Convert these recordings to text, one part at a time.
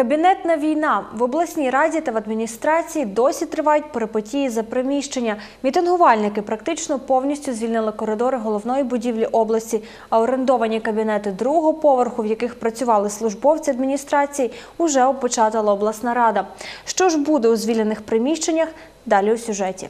Кабінетна війна в обласній раді та в адміністрації досі тривають перипетії за приміщення. Мітингувальники практично повністю звільнили коридори головної будівлі області, а орендовані кабінети другого поверху, в яких працювали службовці адміністрації, уже опечатала обласна рада. Що ж буде у звільнених приміщеннях? Далі у сюжеті.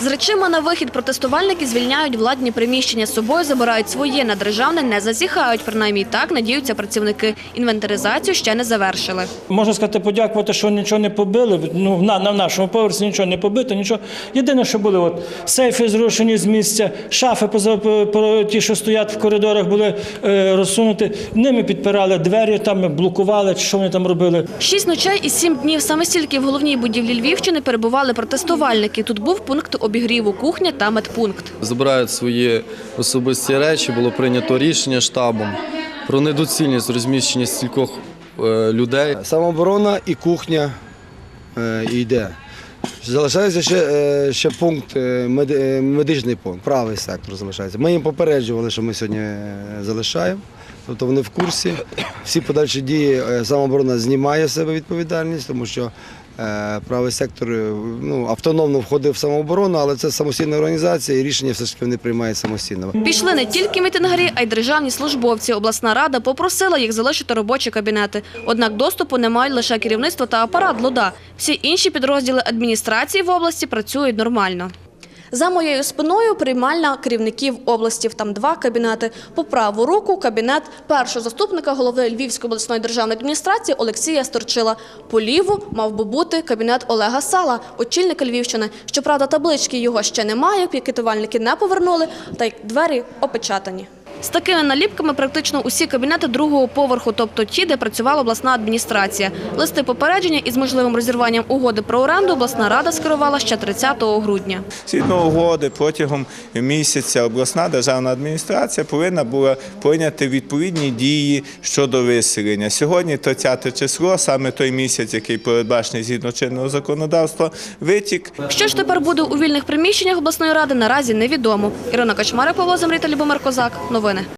З речима на вихід протестувальники звільняють владні приміщення з собою, забирають своє на державне, не засіхають. Принаймні так надіються працівники. Інвентаризацію ще не завершили. Можна сказати, подякувати, що нічого не побили. Ну, на, на нашому поверсі нічого не побито, нічого. Єдине, що були от, сейфи зрушені з місця, шафи, поза- по- по- ті, що стоять в коридорах, були е, розсунуті. Ними підпирали двері, там блокували, чи що вони там робили. Шість ночей і сім днів саме стільки в головній будівлі Львівщини перебували протестувальники. Тут був пункт обігріву, кухня та медпункт. забирають свої особисті речі. Було прийнято рішення штабом про недоцільність розміщення стількох е, людей. Самооборона і кухня е, йде. Залишається ще, е, ще пункт, меди- медичний пункт, правий сектор залишається. Ми їм попереджували, що ми сьогодні залишаємо. Тобто вони в курсі. Всі подальші дії самооборона знімає з себе відповідальність, тому що правий сектор е, ну, автономно входив в самооборону, але це самостійна організація і рішення все ж таки вони приймають самостійно. Пішли не тільки мітингарі, а й державні службовці. Обласна рада попросила їх залишити робочі кабінети. Однак доступу не мають лише керівництво та апарат ЛОДА. Всі інші підрозділи адміністрації в області працюють нормально. За моєю спиною приймальна керівників області. Там два кабінети. По праву руку кабінет першого заступника голови Львівської обласної державної адміністрації Олексія Сторчила. По ліву мав би бути кабінет Олега Сала, очільника Львівщини. Щоправда, таблички його ще немає, пікетувальники не повернули, та й двері опечатані. З такими наліпками практично усі кабінети другого поверху, тобто ті, де працювала обласна адміністрація. Листи попередження із можливим розірванням угоди про оренду обласна рада скерувала ще 30 грудня. Згідно угоди протягом місяця обласна державна адміністрація повинна була прийняти відповідні дії щодо виселення. Сьогодні 30 число, саме той місяць, який передбачений згідно чинного законодавства, витік. Що ж тепер буде у вільних приміщеннях обласної ради, наразі невідомо. Ірина Качмара, Павло Замрій та Любомир Козак. Новини.